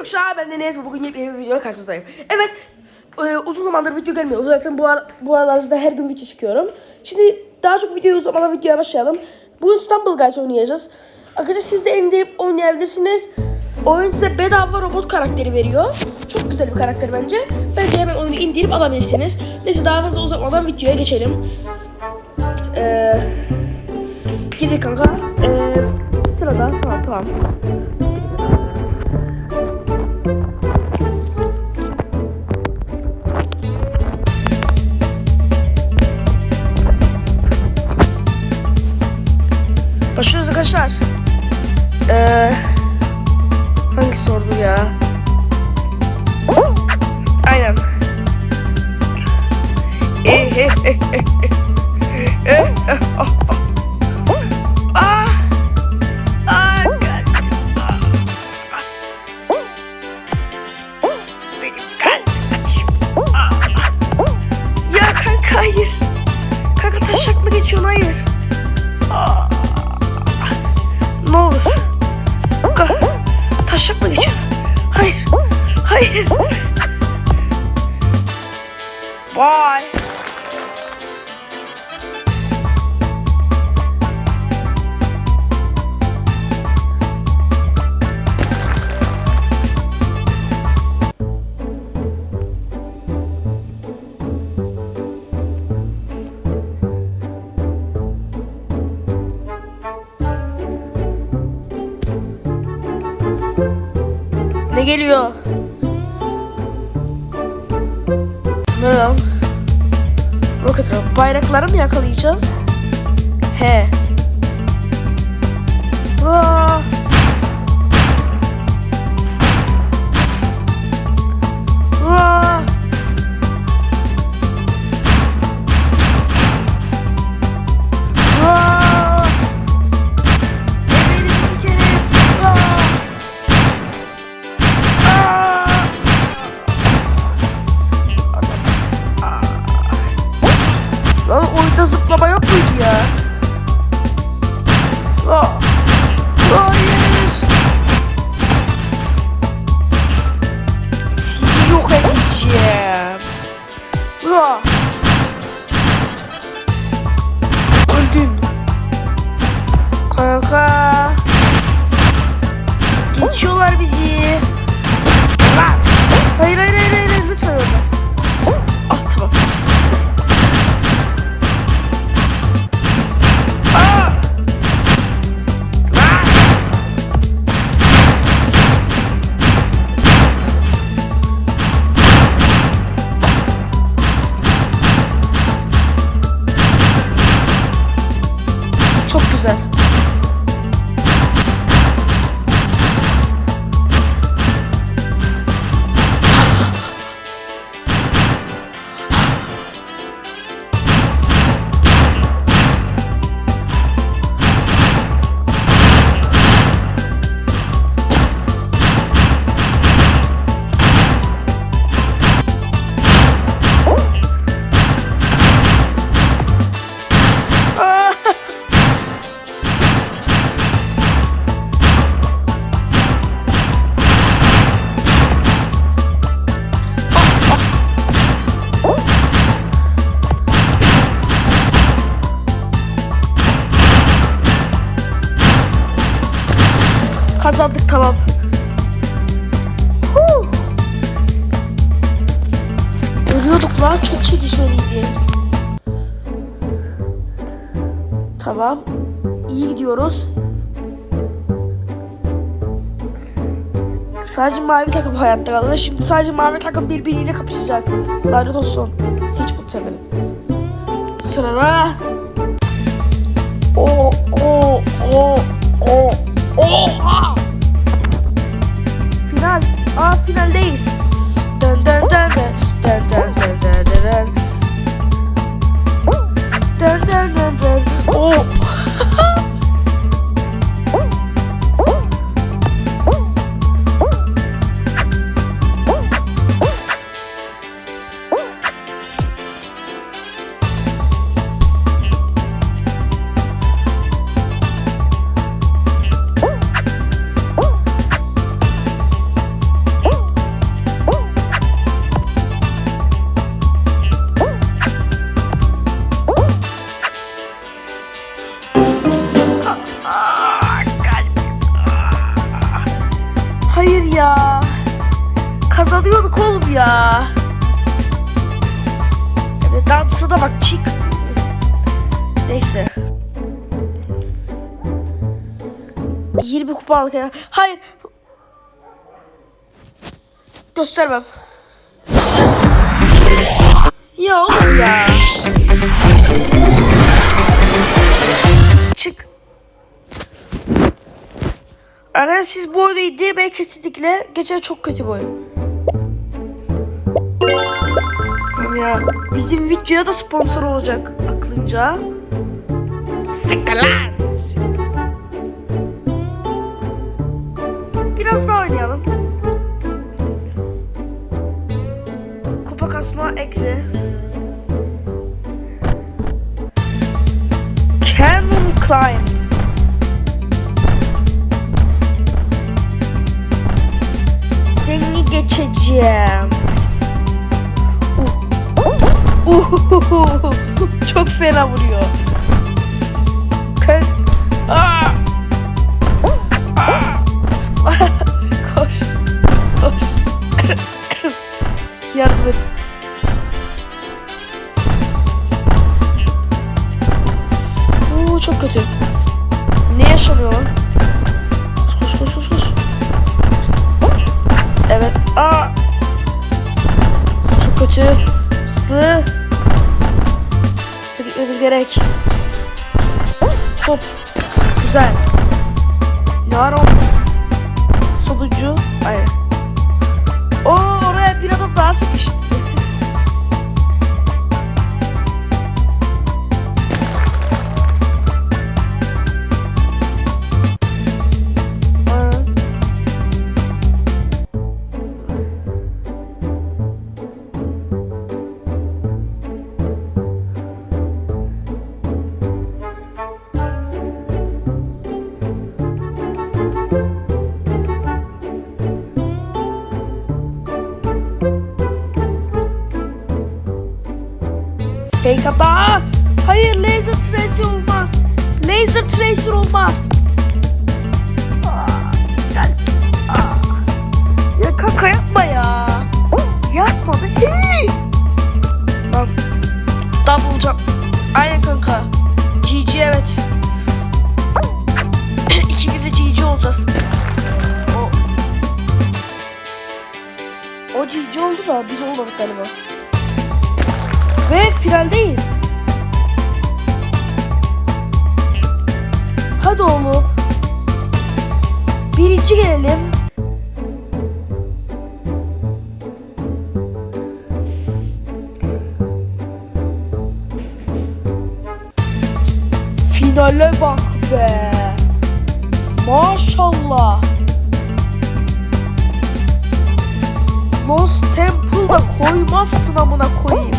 Arkadaşlar ben Deniz bugün yepyeni bir videoyla karşınızdayım. Evet e, uzun zamandır video gelmiyor. Zaten bu, ara, bu aralarda her gün video çıkıyorum. Şimdi daha çok videoyu uzamadan videoya başlayalım. Bugün Stumble Guys oynayacağız. Arkadaşlar siz de indirip oynayabilirsiniz. Oyun size bedava robot karakteri veriyor. Çok güzel bir karakter bence. Bence hemen oyunu indirip alabilirsiniz. Neyse daha fazla uzatmadan videoya geçelim. Eee... Gidi kanka. Eee... Sırada. Tamam tamam. Arkadaşlar. Ee, hangi sordu ya? Geliyor? Lan? Rocket Rock. Bayrakları mı yakalayacağız? He. Aa. Sadece mavi takım hayatta kaldı ve şimdi sadece mavi takım birbiriyle kapışacak. Lanet olsun. Hiç kutsemedim. Sırada. Kazanıyorduk oğlum ya. Evet dansı da bak çık. Neyse. 20 kupa aldık ya. Hayır. Göstermem. Ya oğlum ya. Çık. Arkadaşlar siz bu oyunu indirmeyin kesinlikle. Geçen çok kötü bir oyun. Ya bizim videoya da sponsor olacak aklınca. Siktir lan. Biraz daha oynayalım. Kupa kasma eksi. Cannon Climb. Çok fena vuruyor. Kök. Aa! Aa! koş. Koş. Yardım et. Gerek. Hop. Güzel. Yaron. Sonucu. Hayır. Oo oraya bir adım daha sıkıştı. Fake hata. Hayır laser tracer olmaz. Laser tracer olmaz. GG oldu da biz olmadık galiba. Ve finaldeyiz. Hadi oğlum. Birinci gelelim. Finale bak be. Maşallah. Lost Temple'da koymazsın amına koyayım.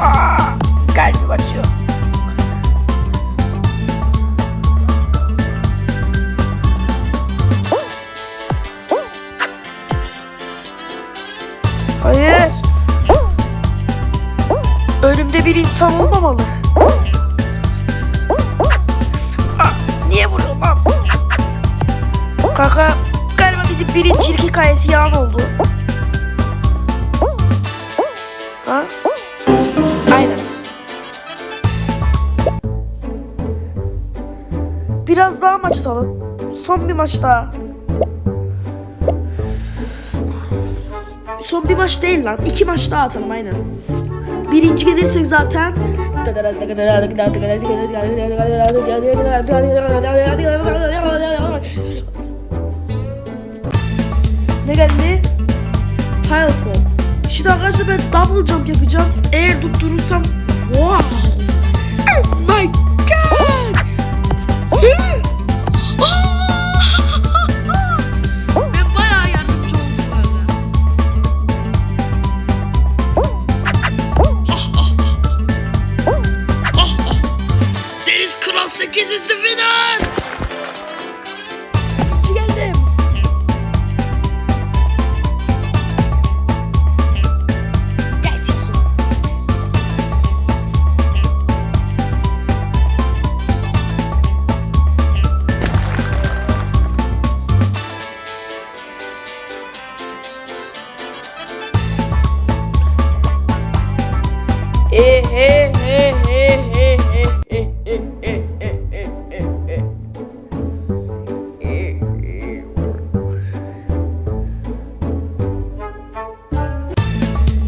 Aa, kalbim açıyor. Hayır. Önümde bir insan olmamalı. Aa, niye vuruyorum? Kanka galiba bizim birincilik hikayesi yalan oldu. Ha? Aynen. Biraz daha maç atalım. Son bir maç daha. Son bir maç değil lan. İki maç daha atalım aynen. Birinci gelirsek zaten Ne geldi? Tile fall. Şimdi arkadaşlar ben double jump yapacağım. Eğer tutturursam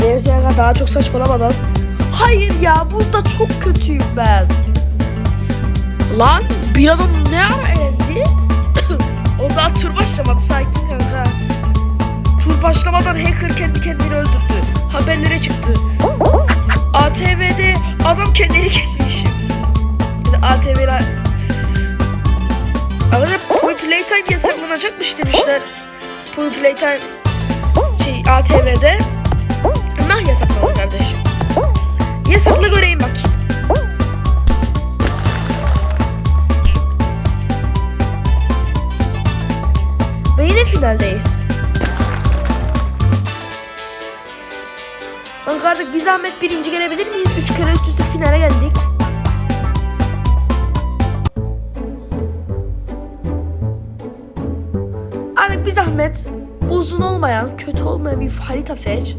Benzer daha çok saçmalamadan. Hayır ya burada çok kötüyüm ben. Lan bir adam ne ara eldi? o daha tur başlamadı sakin kanka. Tur başlamadan hacker kendi kendini öldürdü. Haberlere çıktı. ATV'de adam kendini kesmiş. ATV'ler... Arada Poy Playtime yasaklanacakmış demişler. Poy Playtime şey ATV'de. Nah yasaklandı kardeşim. Yasakla göreyim bir zahmet birinci gelebilir miyiz? Üç kere üst üste finale geldik. Artık bir zahmet uzun olmayan, kötü olmayan bir harita seç.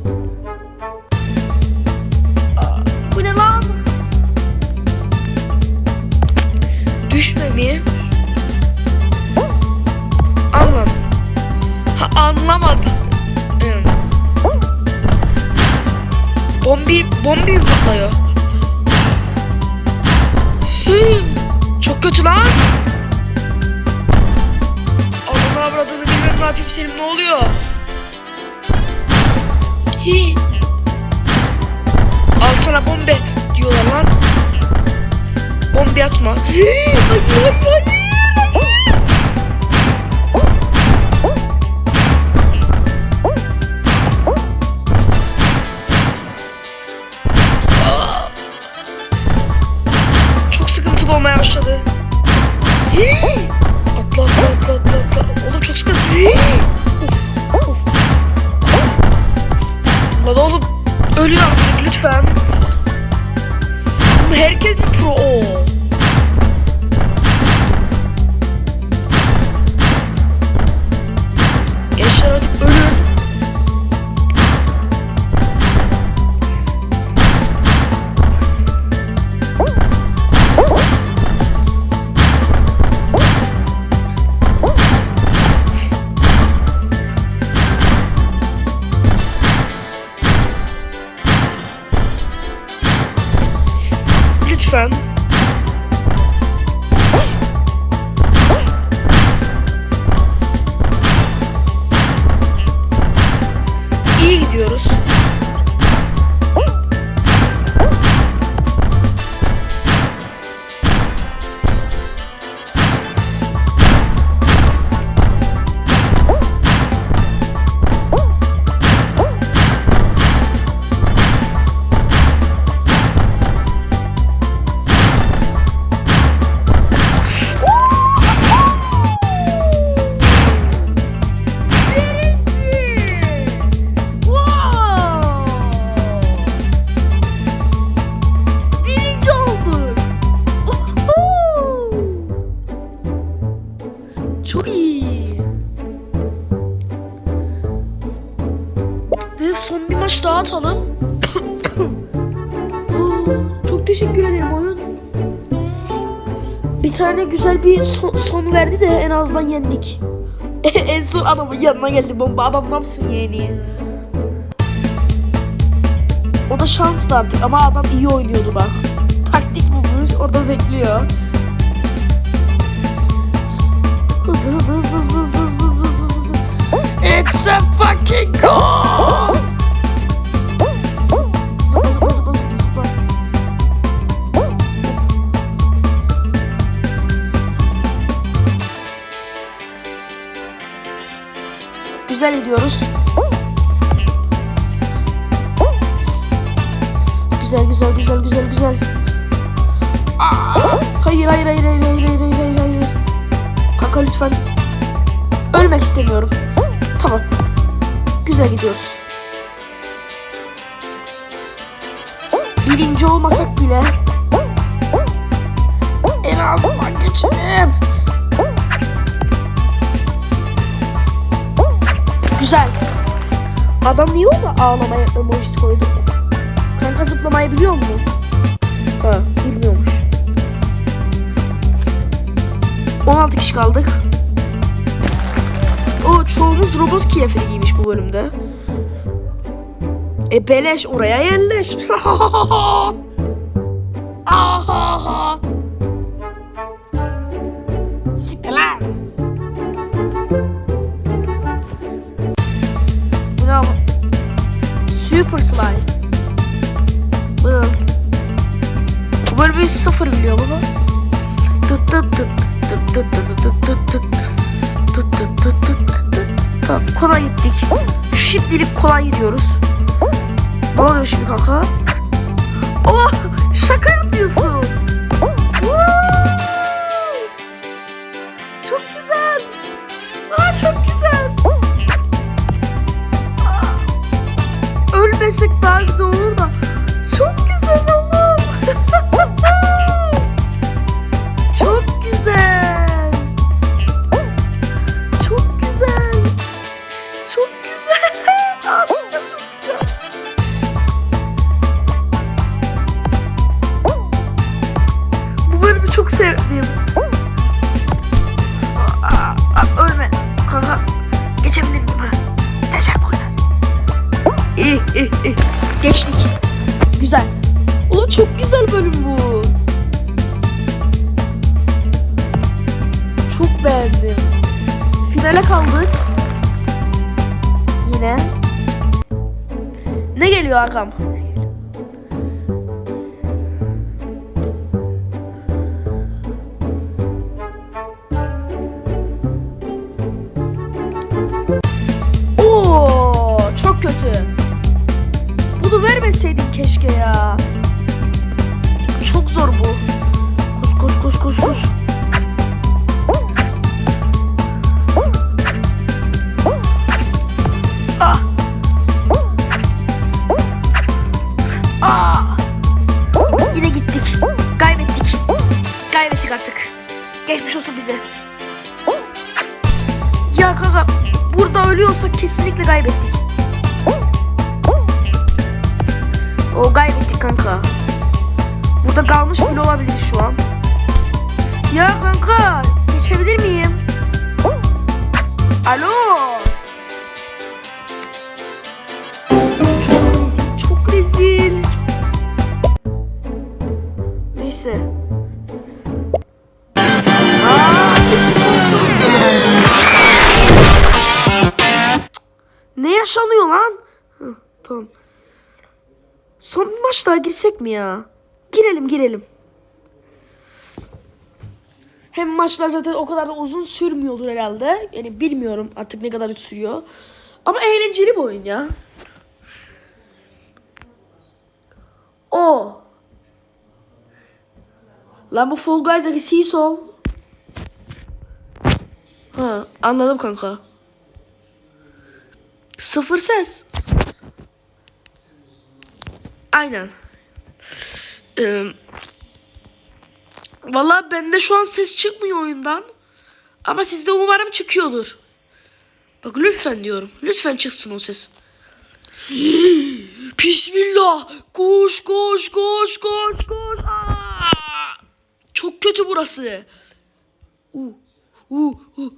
Bu ne lan? Düşme? Anlam. Ha anlamadım. Bombi, bombi mi patlıyor? Hı, çok kötü lan. Allah'ın avradını bilmem ne yapayım senin ne oluyor? Hi. Al sana bombe diyorlar lan. Bombe atma. Hayır hayır hayır. lütfen. Herkes pro. teşekkür ederim oyun. Bir tane güzel bir son, son verdi de en azından yendik. en son adamın yanına geldi bomba. Adam ne yapsın yeğeni? O da şanslı artık ama adam iyi oynuyordu bak. Taktik bulmuş orada bekliyor. Hızlı hızlı hızlı hızlı hızlı hızlı hızlı. It's a fucking goal! Güzel gidiyoruz. Güzel güzel güzel güzel güzel. Hayır hayır hayır hayır hayır hayır hayır hayır hayır. Kaka lütfen. Ölmek istemiyorum. Tamam. Güzel gidiyoruz. Birinci olmasak bile en azından geçelim. Güzel. Adam niye ona ağlamaya emojisi koydu? Kanka zıplamayı biliyor mu? Ha, bilmiyormuş. 16 kişi kaldık. O çoğumuz robot kıyafeti giymiş bu bölümde. E beleş oraya yerleş. Ahaha. Super slide. Bu ne? Bu bir sıfır biliyor bunu. Tut tut tut tut tut tut tut tut tut tut tut tut tut tut Tamam kolay gittik. Şimdilik kolay gidiyoruz. Ne oluyor şimdi kanka? Oh şaka yapıyorsun. Ölmesek daha güzel olur da. Ne geliyor Hakan? Kanka. Burada kalmış bile olabilir şu an. Ya kanka geçebilir miyim? Alo. Çok rezil, çok rezil. Neyse. Ne yaşanıyor lan? Hı, tamam. Son bir maç daha girsek mi ya? Girelim girelim. Hem maçlar zaten o kadar da uzun sürmüyordur herhalde. Yani bilmiyorum artık ne kadar sürüyor. Ama eğlenceli bir oyun ya. O. Lan bu Fall Guys'daki Seesaw. Ha anladım kanka. Sıfır ses. Aynen. Ee, Valla bende şu an ses çıkmıyor oyundan. Ama sizde umarım çıkıyordur. Bak lütfen diyorum. Lütfen çıksın o ses. Bismillah. Koş koş koş koş koş. Aa! Çok kötü burası. Uh, uh, uh.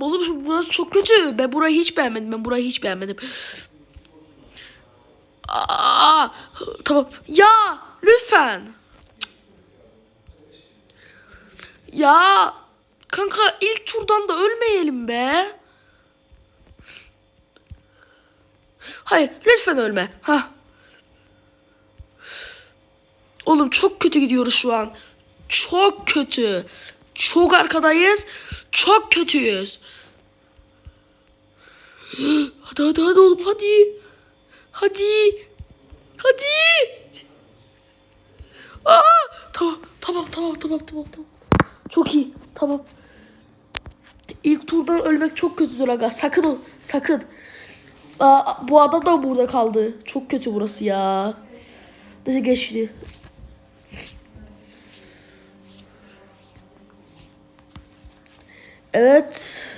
Oğlum burası çok kötü. Ben burayı hiç beğenmedim. Ben burayı hiç beğenmedim. Aa, tamam. Ya lütfen. Ya kanka ilk turdan da ölmeyelim be. Hayır lütfen ölme. Ha. Oğlum çok kötü gidiyoruz şu an. Çok kötü. Çok arkadayız. Çok kötüyüz. Hadi hadi hadi oğlum hadi. Hadi. Hadi. Aa, tamam tamam tamam tamam tamam tamam. Çok iyi. Tamam. İlk turdan ölmek çok kötüdür aga. Sakın ol. Sakın. Aa, bu adam da burada kaldı. Çok kötü burası ya. Neyse geçti. Evet.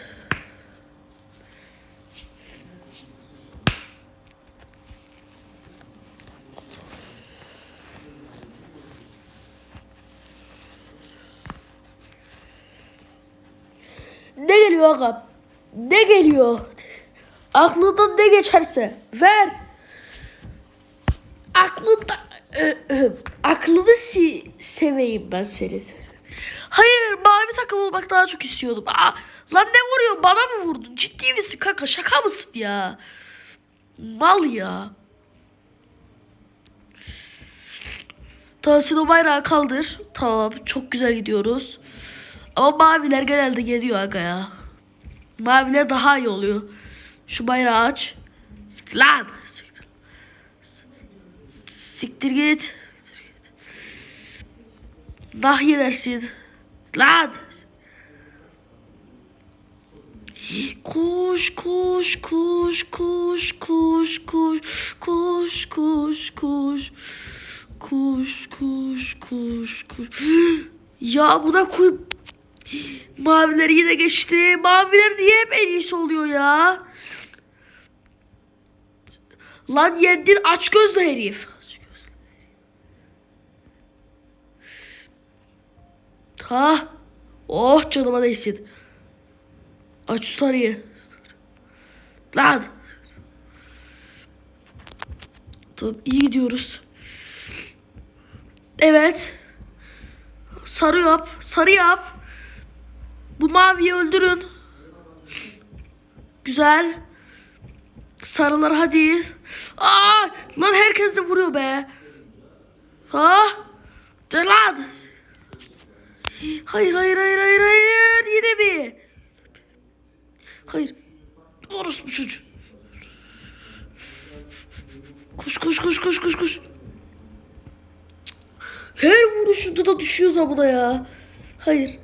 Ne geliyor aga? Ne geliyor? Aklından ne geçerse ver. aklında aklını si seveyim ben senin. Hayır mavi takım olmak daha çok istiyordum. Aa, lan ne vuruyor bana mı vurdun? Ciddi misin kanka şaka mısın ya? Mal ya. Tamam sen bayrağı kaldır. Tamam çok güzel gidiyoruz. Ama maviler genelde geliyor aga ya. Maviler daha iyi oluyor. Şu bayrağı aç. Lan. Siktir git. Nah yersin. Lan. Koş koş koş koş koş koş koş koş koş koş koş koş koş ya bu da kuy maviler yine geçti maviler niye hep en iyisi oluyor ya lan yendin aç gözlü herif ha oh canıma değsin aç şu sarıyı lan Tamam iyi gidiyoruz. Evet. Sarı yap. Sarı yap. Bu maviyi öldürün. Güzel. Sarılar hadi. Aa, lan herkes de vuruyor be. Ha? De lan. Hayır hayır hayır hayır hayır. Yine mi? Hayır. Orospu çocuğu. Koş koş koş koş koş koş. Her vuruşunda da düşüyoruz abla ya. Hayır.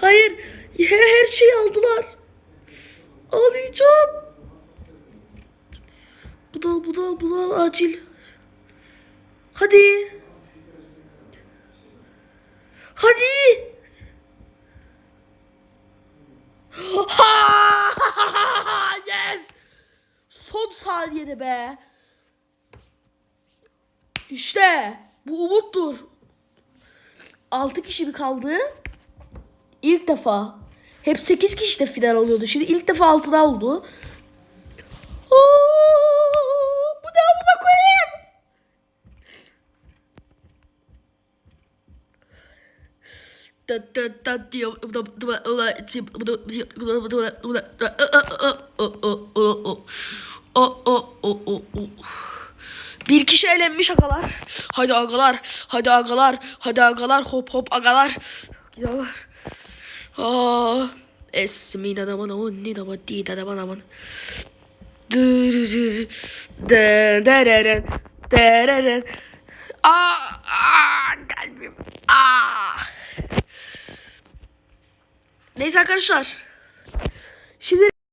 Hayır. Her, şeyi aldılar. Ağlayacağım. Bu da bu da bu da acil. Hadi. Hadi. Ha! yes. Son saniyede be. İşte bu umuttur. 6 kişi mi kaldı? İlk defa. Hep 8 kişi de final oluyordu. Şimdi ilk defa 6'da oldu. Aa, bu ne amına koyayım? Bir kişi elenmiş agalar. Hadi agalar. Hadi agalar. Hadi agalar. Hop hop agalar. Gidiyorlar. Aa, esmin adamana unni dama di adamana aman. Dırırır. Dereren. Dereren. Aa, ah, aa, ah, kalbim. Aa. Neyse arkadaşlar. Şimdi